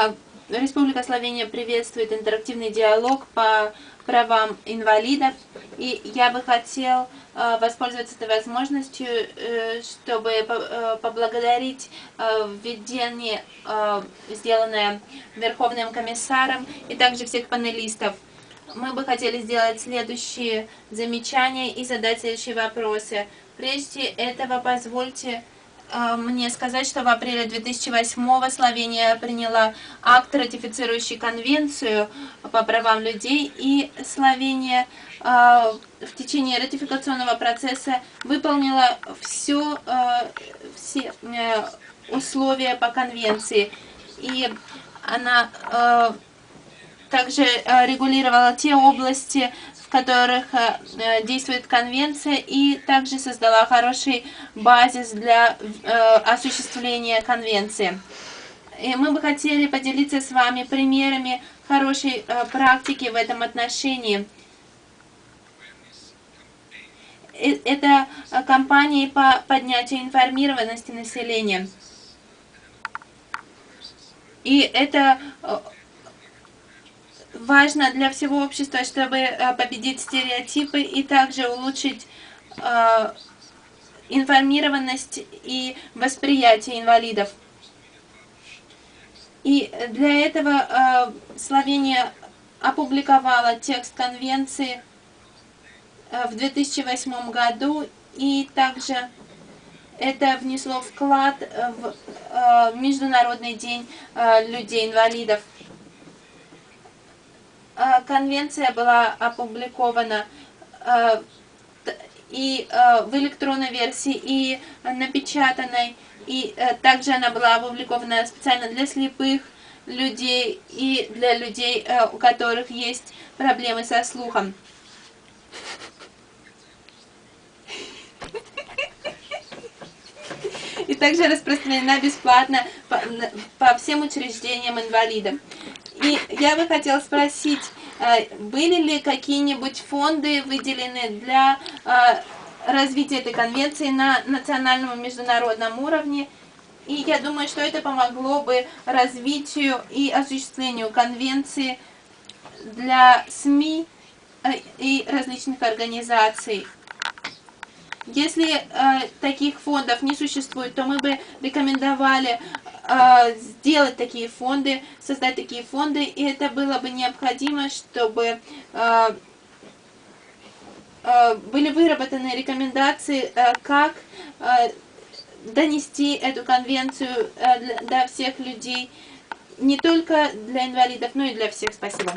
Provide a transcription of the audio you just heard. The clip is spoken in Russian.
А, Республика Словения приветствует интерактивный диалог по правам инвалидов. И я бы хотел а, воспользоваться этой возможностью, э, чтобы э, поблагодарить а, введение, сделанное Верховным комиссаром, и также всех панелистов. Мы бы хотели сделать следующие замечания и задать следующие вопросы. Прежде этого позвольте мне сказать, что в апреле 2008 Словения приняла акт, ратифицирующий конвенцию по правам людей, и Словения а, в течение ратификационного процесса выполнила все, а, все э, условия по конвенции. И она также регулировала те области, которых э, э, действует конвенция, и также создала хороший базис для э, осуществления конвенции. И мы бы хотели поделиться с вами примерами хорошей практики в этом отношении. Это кампании по поднятию информированности населения. И это важно для всего общества, чтобы э, победить стереотипы и также улучшить э, информированность и восприятие инвалидов. И для этого э, Словения опубликовала текст конвенции в 2008 году, и также это внесло вклад в Международный день людей-инвалидов. Э, конвенция была опубликована э, и э, в электронной версии, и напечатанной, и также она была опубликована специально для слепых людей и для людей, у которых есть проблемы со слухом. И также распространена бесплатно по, по всем учреждениям инвалидов. И я бы хотела спросить, э, были ли какие-нибудь фонды выделены для э, развития этой конвенции на национальном и международном уровне? И я думаю, что это помогло бы развитию и осуществлению конвенции для СМИ э, и различных организаций. Если э, таких фондов не существует, то мы бы рекомендовали э, сделать такие фонды, создать такие фонды, и это было бы необходимо, чтобы э, э, были выработаны рекомендации, как донести эту конвенцию для всех людей, не только для инвалидов, но и для всех. Спасибо.